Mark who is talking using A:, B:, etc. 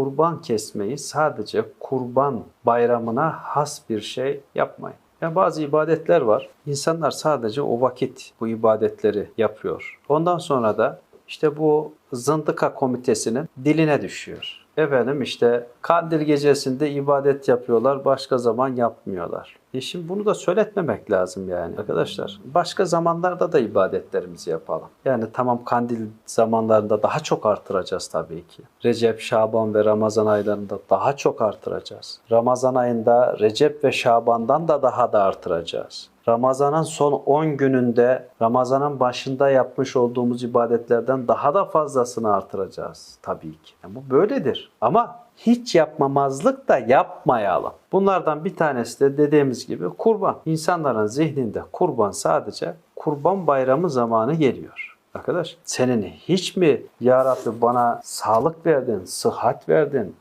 A: kurban kesmeyi sadece kurban bayramına has bir şey yapmayın. Ya bazı ibadetler var. İnsanlar sadece o vakit bu ibadetleri yapıyor. Ondan sonra da işte bu zındıka komitesinin diline düşüyor. Efendim işte kandil gecesinde ibadet yapıyorlar, başka zaman yapmıyorlar. E şimdi bunu da söyletmemek lazım yani arkadaşlar. Başka zamanlarda da ibadetlerimizi yapalım. Yani tamam kandil zamanlarında daha çok artıracağız tabii ki. Recep, Şaban ve Ramazan aylarında daha çok artıracağız. Ramazan ayında Recep ve Şaban'dan da daha da artıracağız. Ramazan'ın son 10 gününde Ramazan'ın başında yapmış olduğumuz ibadetlerden daha da fazlasını artıracağız tabii ki. Yani bu böyledir. Ama hiç yapmamazlık da yapmayalım. Bunlardan bir tanesi de dediğimiz gibi kurban. İnsanların zihninde kurban sadece kurban bayramı zamanı geliyor. Arkadaş senin hiç mi ya Rabbi bana sağlık verdin, sıhhat verdin,